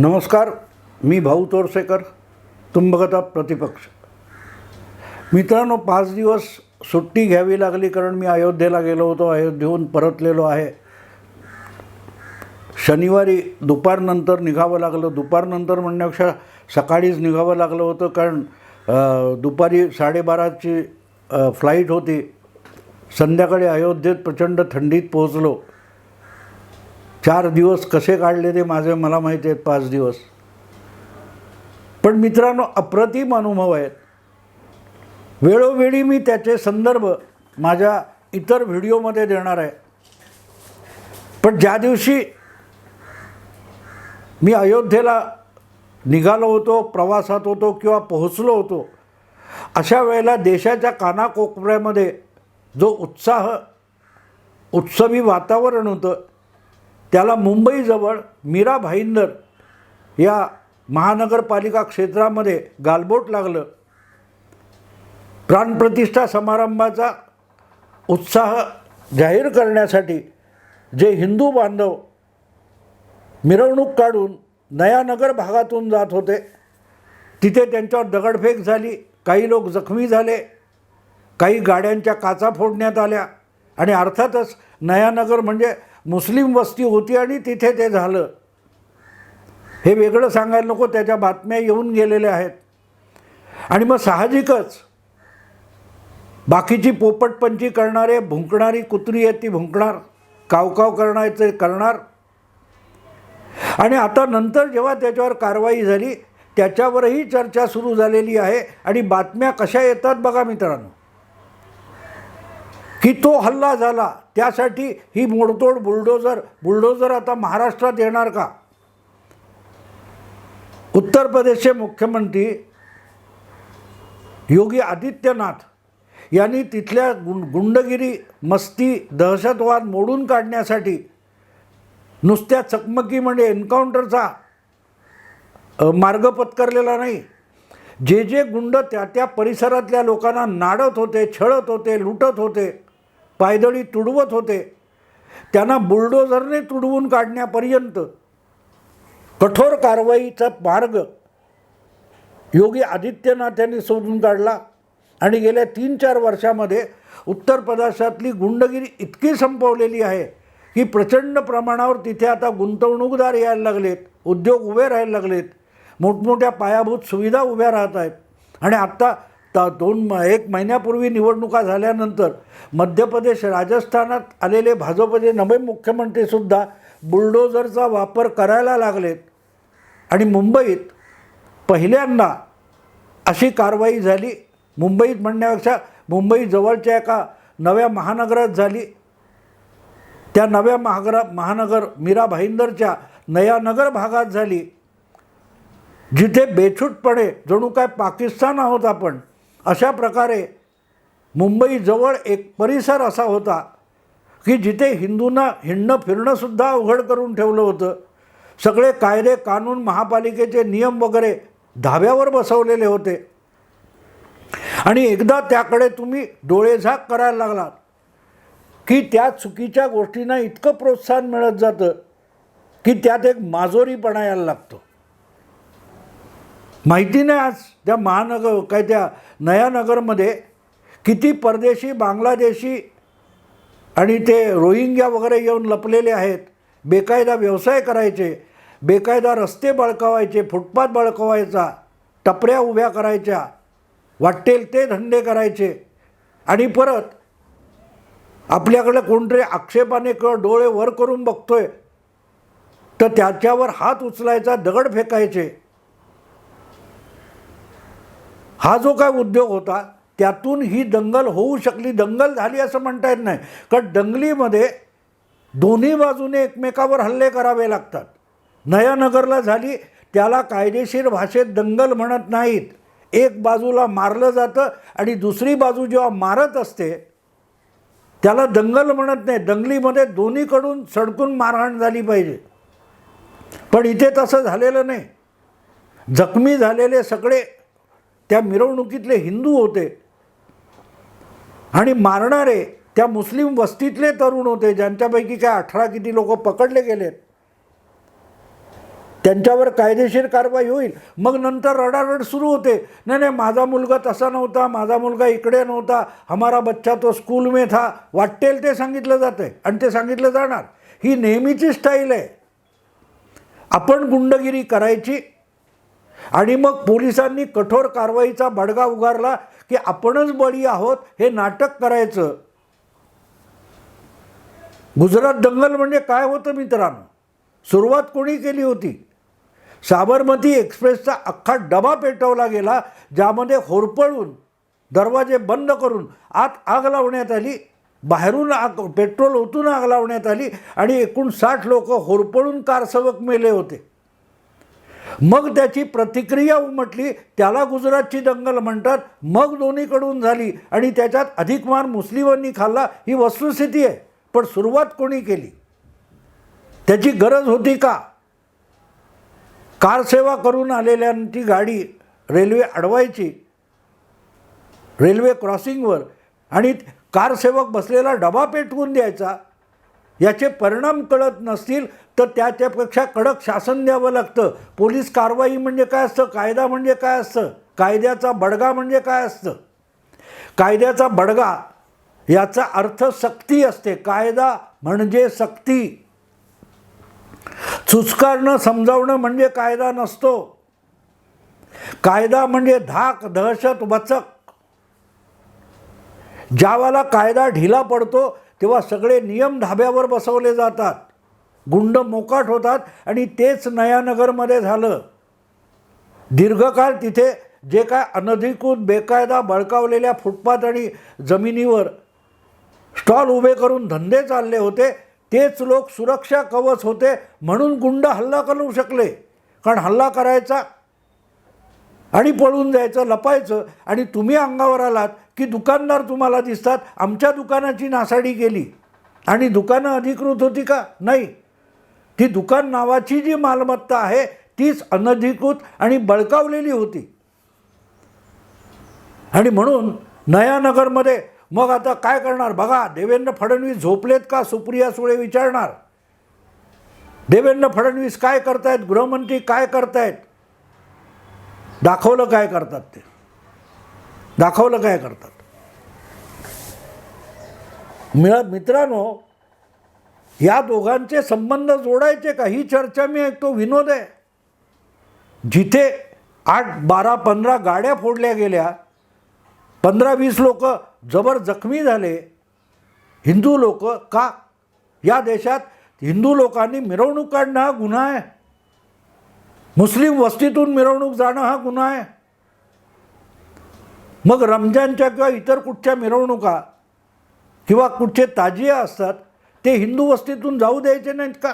नमस्कार मी भाऊ तोरसेकर तुंबगता प्रतिपक्ष. मित्रांनो पाच दिवस सुट्टी घ्यावी लागली कारण मी अयोध्येला गेलो होतो अयोध्येहून परतलेलो आहे. शनिवारी दुपारनंतर निघावं लागलं. दुपारनंतर म्हणण्यापेक्षा सकाळीच निघावं लागलं होतं कारण दुपारी साडेबाराची फ्लाईट होती. संध्याकाळी अयोध्येत प्रचंड थंडीत पोहोचलो. चार दिवस कसे काढले ते माझे मला माहिती आहेत पाच दिवस. पण मित्रांनो अप्रतिम अनुभव आहेत. वेळोवेळी मी त्याचे संदर्भ माझ्या इतर व्हिडिओमध्ये देणार आहे. पण ज्या दिवशी मी अयोध्येला निघालो होतो प्रवासात होतो किंवा पोहोचलो होतो अशा वेळेला देशाच्या कानाकोपऱ्यामध्ये जो उत्साह उत्सवी वातावरण होतं त्याला मुंबईजवळ मीरा भाईंदर या महानगरपालिका क्षेत्रामध्ये गालबोट लागलं. प्राणप्रतिष्ठा समारंभाचा उत्साह जाहीर करण्यासाठी जे हिंदू बांधव मिरवणूक काढून नयानगर भागातून जात होते तिथे त्यांच्यावर दगडफेक झाली काही लोक जखमी झाले काही गाड्यांच्या काचा फोडण्यात आल्या आणि अर्थातच नयानगर म्हणजे मुस्लिम वस्ती होती आणि तिथे ते झालं. हे वेगळं सांगायला नको त्याच्या बातम्या येऊन गेलेल्या आहेत. आणि मग साहजिकच बाकीची पोपटपंची करणारे भुंकणारी कुत्री आहेत ती भुंकणार कावकाव करणारे करणार. आणि आता नंतर जेव्हा त्याच्यावर कारवाई झाली त्याच्यावरही चर्चा सुरू झालेली आहे आणि बातम्या कशा येतात बघा मित्रांनो. की तो हल्ला झाला त्यासाठी ही मोडतोड बुलडोजर बुलडोजर आता महाराष्ट्रात येणार का? उत्तर प्रदेशचे मुख्यमंत्री योगी आदित्यनाथ यांनी तिथल्या गुं गुंडगिरी मस्ती दहशतवाद मोडून काढण्यासाठी नुसत्या चकमकी म्हणजे एन्काउंटरचा मार्ग पत्करलेला नाही. जे जे गुंड त्या त्या परिसरातल्या लोकांना नाडत होते छळत होते लुटत होते पायदळी तुडवत होते. त्यांना बुलडोझरने तुडवून काढण्यापर्यंत कठोर कारवाईचा मार्ग योगी आदित्यनाथ यांनी शोधून काढला आणि गेल्या तीन चार वर्षामध्ये उत्तर प्रदेशातली गुंडगिरी इतकी संपवलेली आहे की प्रचंड प्रमाणावर तिथे आता गुंतवणूकदार यायला लागलेत उद्योग उभे राहायला लागलेत मोठमोठ्या पायाभूत सुविधा उभ्या राहत आहेत. आणि आत्ता तर दोन म एक महिन्यापूर्वी निवडणुका झाल्यानंतर मध्य प्रदेश राजस्थानात आलेले भाजपचे नवे मुख्यमंत्रीसुद्धा बुलडोझरचा वापर करायला लागलेत. आणि मुंबईत पहिल्यांदा अशी कारवाई झाली. मुंबईत म्हणण्यापेक्षा मुंबई जवळच्या एका नव्या महानगरात झाली. त्या नव्या महागरा महानगर मीरा भाईंदरच्या नयानगर भागात झाली. जिथे बेछूटपणे जणू काय पाकिस्तान आहोत आपण. अशा प्रकारे मुंबईजवळ एक परिसर असा होता की जिथे हिंदूंना हिंडणं फिरणंसुद्धा अवघड करून ठेवलं होतं. सगळे कायदे कानून महापालिकेचे नियम वगैरे धाब्यावर बसवलेले होते. आणि एकदा त्याकडे तुम्ही डोळेझाक करायला लागलात की त्या चुकीच्या गोष्टींना इतकं प्रोत्साहन मिळत जातं की त्यात एक माजोरीपणा यायला लागतो. माहिती नाही आज त्या महानगर काय त्या नयानगरमध्ये किती परदेशी बांगलादेशी आणि ते रोहिंग्या वगैरे येऊन लपलेले आहेत. बेकायदा व्यवसाय करायचे बेकायदा रस्ते बळकावायचे फुटपाथ बळकवायचा टपऱ्या उभ्या करायच्या वाटेल ते धंदे करायचे. आणि परत आपल्याकडे कोणतरी आक्षेपाने क डोळे वर करून बघतोय तर त्याच्यावर हात उचलायचा दगड फेकायचे. हा जो काय उद्योग होता त्यातून ही दंगल होऊ शकली. दंगल झाली असं म्हणता येत नाही. कारण दंगलीमध्ये दोन्ही बाजूने एकमेकावर हल्ले करावे लागतात. नयानगरला झाली त्याला कायदेशीर भाषेत दंगल म्हणत नाहीत. एक बाजूला मारलं जातं आणि दुसरी बाजू जेव्हा मारत असते त्याला दंगल म्हणत नाही. दंगलीमध्ये दोन्हीकडून सडकून मारहाण झाली पाहिजे. पण इथे तसं झालेलं नाही. जखमी झालेले सगळे त्या मिरवणुकीतले हिंदू होते. आणि मारणारे त्या मुस्लिम वस्तीतले तरुण होते ज्यांच्यापैकी काय अठरा किती लोक पकडले गेलेत. त्यांच्यावर कायदेशीर कारवाई होईल. मग नंतर रडारड सुरू होते. नाही नाही माझा मुलगा तसा नव्हता माझा मुलगा इकडे नव्हता हमारा बच्चा तो स्कूल में था. वाटेल ते सांगितलं जातं आहे आणि ते सांगितलं जाणार. ही नेहमीची स्टाईल आहे. आपण गुंडगिरी करायची आणि मग पोलिसांनी कठोर कारवाईचा बडगा उगारला की आपणच बळी आहोत हे नाटक करायचं. गुजरात दंगल म्हणजे काय होतं मित्रांनो? सुरुवात कोणी केली होती? साबरमती एक्सप्रेसचा अख्खा डबा पेटवला गेला ज्यामध्ये होरपळून दरवाजे बंद करून आत आग लावण्यात आली बाहेरून आग पेट्रोल ओतून आग लावण्यात आली आणि एकूण साठ लोक होरपळून कारसेवक मेले होते. मग त्याची प्रतिक्रिया उमटली त्याला गुजरातची दंगल म्हणतात. मग दोन्हीकडून झाली आणि त्याच्यात अधिक मार मुस्लिमांनी खाल्ला. ही वस्तुस्थिती आहे. पण सुरुवात कोणी केली? त्याची गरज होती का? कारसेवा करून आलेल्यांची गाडी रेल्वे अडवायची रेल्वे क्रॉसिंगवर आणि कारसेवक बसलेला डबा पेटवून द्यायचा. याचे परिणाम कळत नसतील तर त्याच्यापेक्षा कडक शासन द्यावं लागतं. पोलीस कारवाई म्हणजे काय असतं? कायदा म्हणजे काय असतं? कायद्याचा बडगा म्हणजे काय असतं? कायद्याचा बडगा याचा अर्थ सक्ती असते. कायदा म्हणजे सक्ती. चुचकारणं समजावणं म्हणजे कायदा नसतो. कायदा म्हणजे धाक दहशत वचक. ज्यावाला कायदा ढिला पडतो तेव्हा सगळे नियम धाब्यावर बसवले जातात. गुंड मोकाट होतात आणि तेच नयानगरमध्ये झालं. दीर्घकाळ तिथे जे काय अनधिकृत बेकायदा बळकावलेल्या फुटपाथ आणि जमिनीवर स्टॉल उभे करून धंदे चालले होते तेच लोक सुरक्षा कवच होते म्हणून गुंड हल्ला करू शकले. कारण हल्ला करायचा आणि पळून जायचं लपायचं आणि तुम्ही अंगावर आलात की दुकानदार तुम्हाला दिसतात आमच्या दुकानाची नासाडी गेली आणि दुकानं अधिकृत होती का? नाही. ती दुकान नावाची जी मालमत्ता आहे तीच अनधिकृत आणि बळकावलेली होती. आणि म्हणून नयानगरमध्ये मग आता काय करणार? बघा देवेंद्र फडणवीस झोपलेत का? सुप्रिया सुळे विचारणार. देवेंद्र फडणवीस काय करतायत? गृहमंत्री काय करतायत? दाखवलं काय करतात ते? दाखवलं काय करतात? मिळ मित्रांनो या दोघांचे संबंध जोडायचे का? ही चर्चा मी ऐकतो विनोद आहे. जिथे आठ बारा पंधरा गाड्या फोडल्या गेल्या पंधरा वीस लोक जबर जखमी झाले. हिंदू लोक का? या देशात हिंदू लोकांनी मिरवणूक काढणं हा गुन्हा आहे. मुस्लिम वस्तीतून मिरवणूक जाणं हा गुन्हा आहे. मग रमजानच्या किंवा इतर कुठच्या मिरवणुका किंवा कुठचे ताजिया असतात ते हिंदू वस्तीतून जाऊ द्यायचे नाहीत का?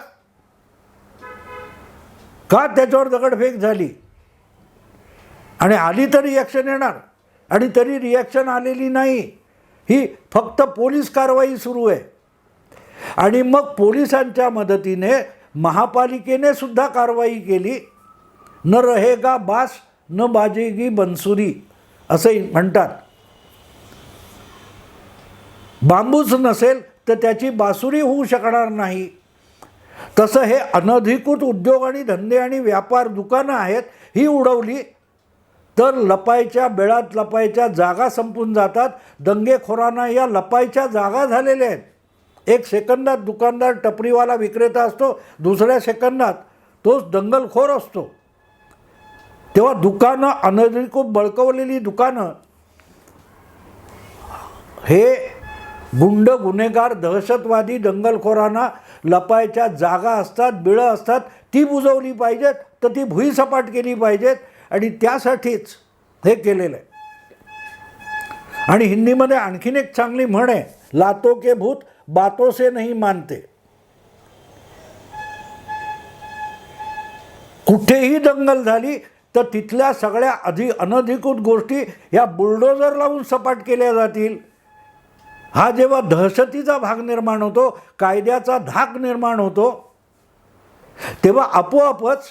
का त्याच्यावर दगडफेक झाली? आणि आली तर रिॲक्शन येणार आणि तरी रिॲक्शन आलेली नाही. ही फक्त पोलीस कारवाई सुरू आहे. आणि मग पोलिसांच्या मदतीने महापालिकेने सुद्धा कारवाई केली. न रहेगा बास न बाजेगी बनसुरी असंही म्हणतात. बांबूच नसेल तर त्याची बासुरी होऊ शकणार नाही. तसं हे अनधिकृत उद्योग आणि धंदे आणि व्यापार दुकानं आहेत ही उडवली तर लपायच्या बेळात लपायच्या जागा संपून जातात. दंगेखोरांना या लपायच्या जागा झालेल्या आहेत. एक सेकंदात दुकानदार टपरीवाला विक्रेता असतो दुसऱ्या सेकंदात तोच दंगलखोर असतो. तेव्हा दुकानं अनधिकृत बळकवलेली दुकानं. हे गुंड गुन्हेगार दहशतवादी दंगलखोरांना लपायच्या जागा असतात बिळं असतात ती बुजवली पाहिजेत तर ती भुईसपाट केली पाहिजेत आणि त्यासाठीच हे केलेलं आहे. आणि हिंदीमध्ये आणखीन एक चांगली म्हण आहे लातो के भूत बातो से नाही मानते. कुठेही दंगल झाली तर तिथल्या सगळ्या अधि अनधिकृत गोष्टी ह्या बुलडोजर लावून सपाट केल्या जातील. हा जेव्हा दहशतीचा भाग निर्माण होतो कायद्याचा धाक निर्माण होतो तेव्हा आपोआपच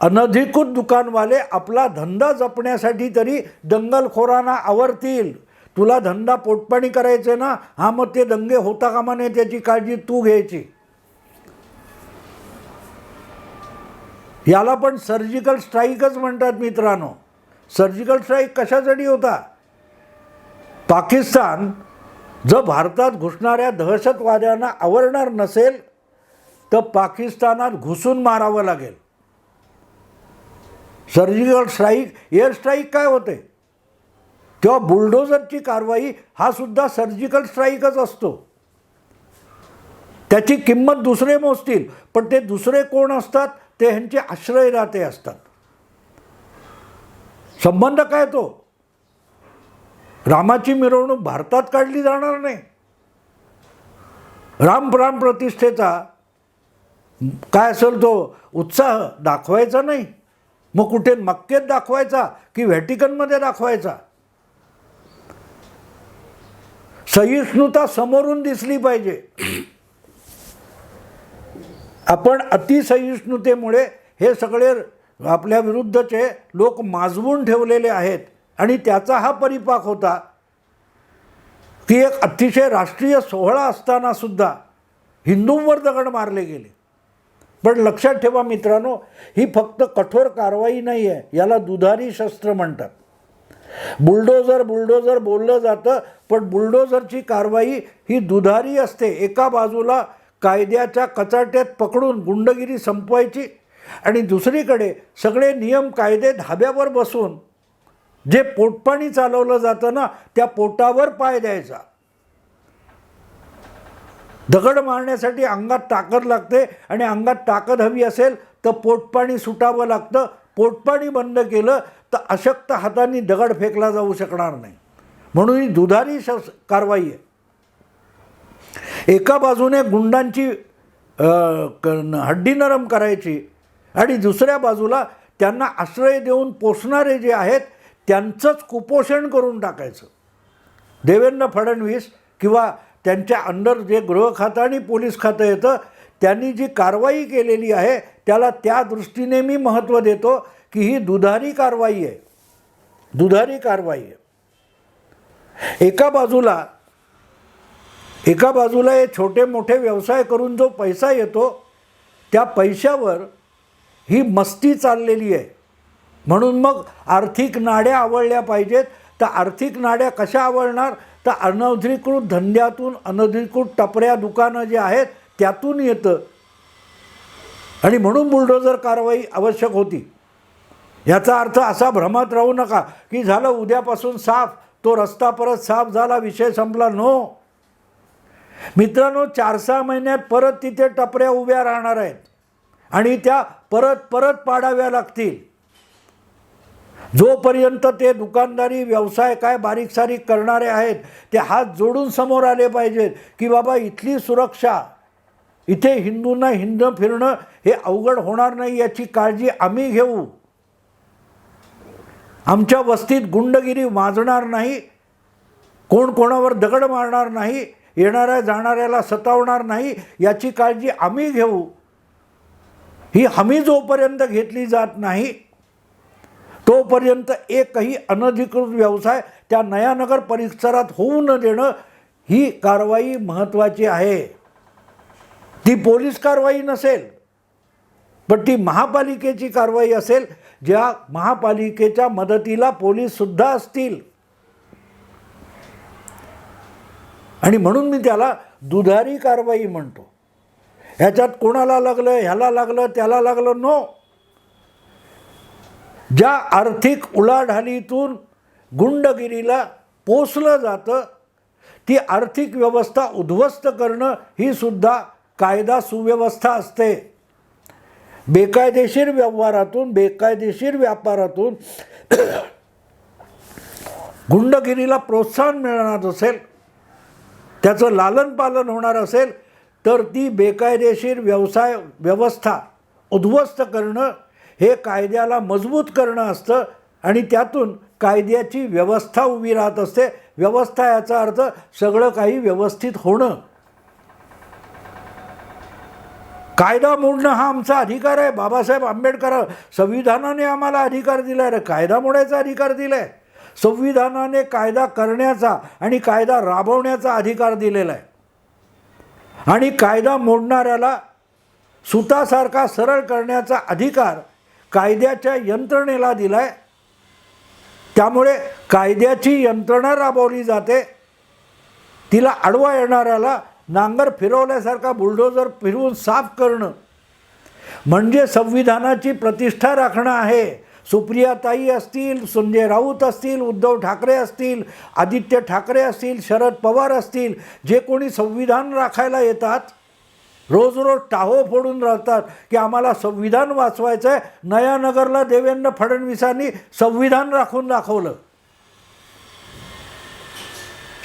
अनधिकृत दुकानवाले आपला धंदा जपण्यासाठी तरी दंगलखोरांना आवरतील. तुला धंदा पोटपाणी करायचे ना? हा मग ते दंगे होता कामा नये त्याची काळजी तू घ्यायची. याला पण सर्जिकल स्ट्राईकच म्हणतात मित्रांनो. सर्जिकल स्ट्राईक कशासाठी होता? पाकिस्तान जर भारतात घुसणाऱ्या दहशतवाद्यांना आवरणार नसेल तर पाकिस्तानात घुसून मारावं लागेल. सर्जिकल स्ट्राईक एअर स्ट्राईक काय होते? किंवा बुलडोझरची कारवाई हा सुद्धा सर्जिकल स्ट्राईकच असतो. त्याची किंमत दुसरे मोजतील पण ते दुसरे कोण असतात? ते ह्यांचे आश्रयदाते असतात. संबंध काय तो? रामाची मिरवणूक भारतात काढली जाणार नाही. राम प्राण प्रतिष्ठेचा काय असेल तो? उत्साह दाखवायचा नाही. मग कुठे मक्केत दाखवायचा की व्हॅटिकनमध्ये दाखवायचा? सहिष्णुता समोरून दिसली पाहिजे. आपण अतिसहिष्णुतेमुळे हे सगळे आपल्या विरुद्धचे लोक माजवून ठेवलेले आहेत आणि त्याचा हा परिपाक होता. ती एक अतिशय राष्ट्रीय सोहळा असताना सुद्धा हिंदूंवर दगड मारले गेले. पण लक्षात ठेवा मित्रांनो ही फक्त कठोर कारवाई नाही आहे याला दुधारी शस्त्र म्हणतात. बुलडोजर बुलडोजर बोललं जातं पण बुलडोजरची कारवाई ही दुधारी असते एका बाजूला कायद्याच्या कचाट्यात पकडून गुंडगिरी संपवायची आणि दुसरीकडे सगळे नियम कायदे धाब्यावर बसून जे पोटपाणी चालवलं जातं ना त्या पोटावर पाय द्यायचा. दगड मारण्यासाठी अंगात ताकद लागते आणि अंगात ताकद हवी असेल तर पोटपाणी सुटावं लागतं. पोटपाणी बंद केलं तर अशक्त हातांनी दगड फेकला जाऊ शकणार नाही. म्हणून ही दुधारी शस कारवाई आहे. एका बाजूने गुंडांची क- हड्डी नरम करायची आणि दुसऱ्या बाजूला त्यांना आश्रय देऊन पोसणारे जे आहेत त्यांचंच कुपोषण करून टाकायचं. देवेंद्र फडणवीस किंवा त्यांच्या अंडर जे गृह खातं आणि पोलीस खातं येतं त्यांनी जी कारवाई केलेली आहे त्याला त्या दृष्टीने मी महत्त्व देतो की ही दुधारी कारवाई आहे. दुधारी कारवाई आहे. एका बाजूला एका बाजूला हे छोटे मोठे व्यवसाय करून जो पैसा येतो त्या पैशावर ही मस्ती चाललेली आहे. म्हणून मग आर्थिक नाड्या आवडल्या पाहिजेत. तर आर्थिक नाड्या कशा आवडणार तर अनधिकृत धंद्यातून अनधिकृत टपऱ्या दुकानं जे आहेत त्यातून येतं. आणि म्हणून बुलडोझर कारवाई आवश्यक होती. याचा अर्थ असा भ्रमात राहू नका की झालं उद्यापासून साफ तो रस्ता परत साफ झाला विषय संपला. नो. मित्रांनो चार सहा महिन्यात परत तिथे टपऱ्या उभ्या राहणार आहेत. आणि त्या परत परत पाडाव्या लागतील. जोपर्यंत ते दुकानदारी व्यवसाय काय बारीक सारीक करणारे आहेत ते हात जोडून समोर आले पाहिजेत की बाबा इथली सुरक्षा इथे हिंदूंना हिंद फिरणं हे अवघड होणार नाही याची काळजी आम्ही घेऊ. आमच्या वस्तीत गुंडगिरी माजणार नाही कोण कोणावर दगड मारणार नाही येणाऱ्या जाणाऱ्याला सतावणार नाही याची काळजी आम्ही घेऊ. ही हमी जोपर्यंत घेतली जात नाही तोपर्यंत एकही अनधिकृत व्यवसाय त्या नयानगर परिसरात होऊ न देणं ही कारवाई महत्त्वाची आहे. ती पोलीस कारवाई नसेल पण ती महापालिकेची कारवाई असेल ज्या महापालिकेच्या मदतीला पोलीससुद्धा असतील. आणि म्हणून मी त्याला दुधारी कारवाई म्हणतो. ह्याच्यात कोणाला लागलं ह्याला लागलं त्याला लागलं नो ज्या आर्थिक उलाढालीतून गुंडगिरीला पोचलं जातं ती आर्थिक व्यवस्था उद्ध्वस्त करणं ही सुद्धा कायदा सुव्यवस्था असते. बेकायदेशीर व्यवहारातून बेकायदेशीर व्यापारातून गुंडगिरीला प्रोत्साहन मिळणार असेल त्याचं लालनपालन होणार असेल तर ती बेकायदेशीर व्यवसाय व्यवस्था उद्ध्वस्त करणं हे कायद्याला मजबूत करणं असतं आणि त्यातून कायद्याची व्यवस्था उभी राहत असते. व्यवस्था याचा अर्थ सगळं काही व्यवस्थित होणं. कायदा मोडणं हा आमचा अधिकार आहे. बाबासाहेब आंबेडकर संविधानाने आम्हाला अधिकार दिला आहे कायदा मोडायचा अधिकार दिला आहे संविधानाने कायदा करण्याचा आणि कायदा राबवण्याचा अधिकार दिलेला आहे. आणि कायदा मोडणाऱ्याला सुतासारखा सरळ करण्याचा अधिकार कायद्याच्या यंत्रणेला दिला आहे त्यामुळे कायद्याची यंत्रणा राबवली जाते. तिला आडवा येणाऱ्याला नांगर फिरवल्यासारखा बुलडोजर फिरवून साफ करणं म्हणजे संविधानाची प्रतिष्ठा राखणं आहे. सुप्रियाताई असतील संजय राऊत असतील उद्धव ठाकरे असतील आदित्य ठाकरे असतील शरद पवार असतील जे कोणी संविधान राखायला येतात रोज रोज टाहो फोडून राहतात की आम्हाला संविधान वाचवायचं आहे नयानगरला देवेंद्र फडणवीसांनी संविधान राखून दाखवलं.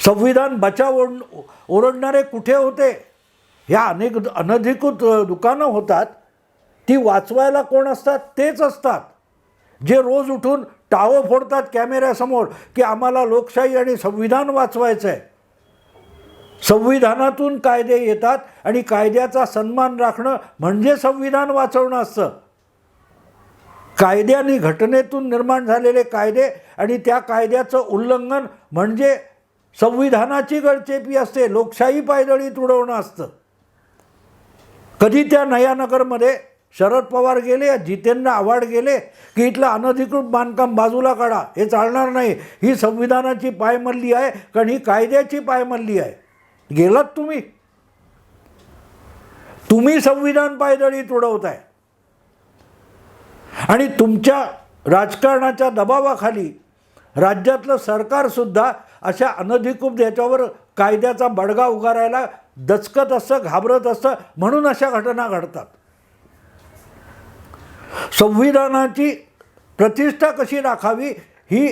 संविधान बचाव ओढ ओरडणारे कुठे होते? ह्या अनेक अनधिकृत दुकानं होतात ती वाचवायला कोण असतात? तेच असतात. जे रोज उठून टावं फोडतात कॅमेऱ्यासमोर की आम्हाला लोकशाही आणि संविधान वाचवायचं आहे संविधानातून कायदे येतात आणि कायद्याचा सन्मान राखणं म्हणजे संविधान वाचवणं असतं. कायद्याने घटनेतून निर्माण झालेले कायदे आणि त्या कायद्याचं उल्लंघन म्हणजे संविधानाची गळचेपी असते लोकशाही पायदळी तुडवणं असतं. कधी त्या नयानगरमध्ये शरद पवार गेले जितेंद्र आव्हाड गेले की इथलं अनधिकृत बांधकाम बाजूला काढा. हे चालणार नाही. ही संविधानाची पायमल्ली आहे कारण ही कायद्याची पायमल्ली आहे. गेलात तुम्ही? तुम्ही संविधान पायदळीत उडवताय आणि तुमच्या राजकारणाच्या दबावाखाली राज्यातलं सरकारसुद्धा अशा अनधिकृत याच्यावर कायद्याचा बडगा उगारायला दचकत असतं घाबरत असतं म्हणून अशा घटना घडतात. संविधानाची प्रतिष्ठा कशी राखावी ही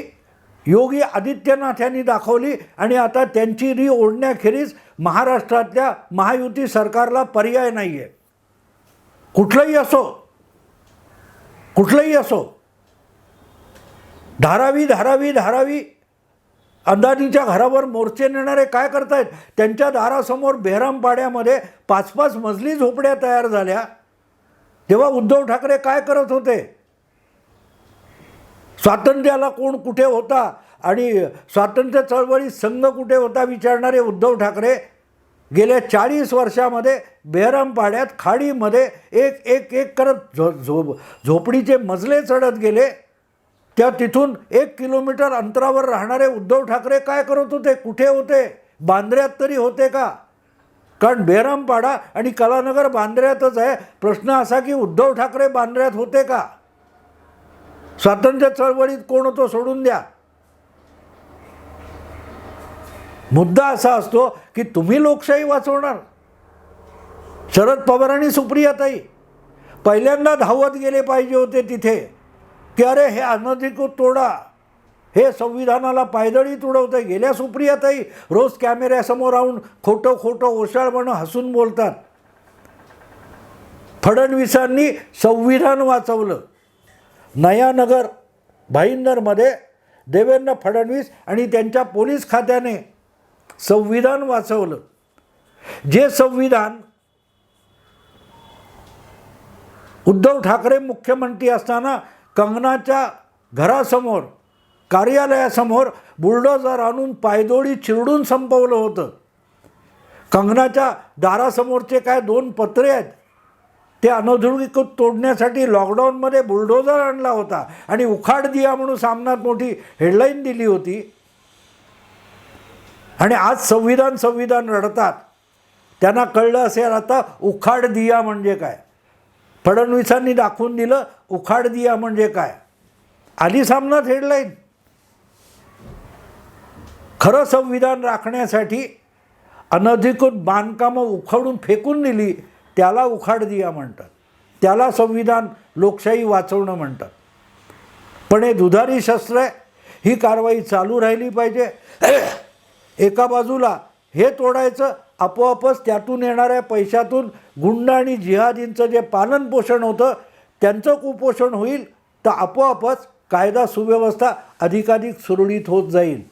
योगी आदित्यनाथ यांनी दाखवली आणि आता त्यांची री ओढण्याखेरीज महाराष्ट्रातल्या महायुती सरकारला पर्याय नाही आहे कुठलंही असो कुठलंही असो धारावी धारावी धारावी अंदानीच्या घरावर मोर्चे नेणारे काय करतायत? त्यांच्या दारासमोर बेहरामपाड्यामध्ये पाच पाच मजली झोपड्या तयार झाल्या. तेव्हा उद्धव ठाकरे काय करत होते? स्वातंत्र्याला कोण कुठे होता आणि स्वातंत्र्य चळवळीत संघ कुठे होता विचारणारे उद्धव ठाकरे गेल्या चाळीस वर्षामध्ये बेहरामपाड्यात खाडीमध्ये एक एक एक करत झो झो झोपडीचे मजले चढत गेले. त्या तिथून एक किलोमीटर अंतरावर राहणारे उद्धव ठाकरे काय करत होते? कुठे होते? बांद्र्यात तरी होते का? कारण बेरामपाडा आणि कलानगर बांद्र्यातच आहे. प्रश्न असा की उद्धव ठाकरे बांद्र्यात होते का? स्वातंत्र्य चळवळीत कोण होतो सोडून द्या. मुद्दा असा असतो की तुम्ही लोकशाही वाचवणार. शरद पवार आणि सुप्रियाताई पहिल्यांदा धावत गेले पाहिजे होते तिथे. की अरे हे अनधिकृत तोडा. हे संविधानाला पायदळी तुडवतं गेल्या सुप्रियाताई रोज कॅमेऱ्यासमोर राहून खोटं खोटं ओशाळपणं हसून बोलतात. फडणवीसांनी संविधान वाचवलं. नयानगर भाईंदरमध्ये देवेंद्र फडणवीस आणि त्यांच्या पोलीस खात्याने संविधान वाचवलं. जे संविधान उद्धव ठाकरे मुख्यमंत्री असताना कंगनाच्या घरासमोर कार्यालयासमोर बुलडोजर आणून पायदोळी चिरडून संपवलं होतं. कंगनाच्या दारासमोरचे काय दोन पत्रे आहेत? ते अनौद्योगिकृत तोडण्यासाठी लॉकडाऊनमध्ये बुलडोजर आणला होता आणि उखाड दिया म्हणून सामनात मोठी हेडलाईन दिली होती. आणि आज संविधान संविधान रडतात. त्यांना कळलं असेल आता उखाड दिया म्हणजे काय? फडणवीसांनी दाखवून दिलं उखाड दिया म्हणजे काय? आली सामनात हेडलाईन. खरं संविधान राखण्यासाठी अनधिकृत बांधकामं उखडून फेकून दिली त्याला उखाड दिया म्हणतात. त्याला संविधान लोकशाही वाचवणं म्हणतात. पण हे दुधारी शस्त्र आहे ही कारवाई चालू राहिली पाहिजे. एका बाजूला हे तोडायचं आपोआपच त्यातून येणाऱ्या पैशातून गुंड आणि जिहादींचं जे पालनपोषण होतं त्यांचं कुपोषण होईल तर आपोआपच कायदा सुव्यवस्था अधिकाधिक सुरळीत होत जाईल.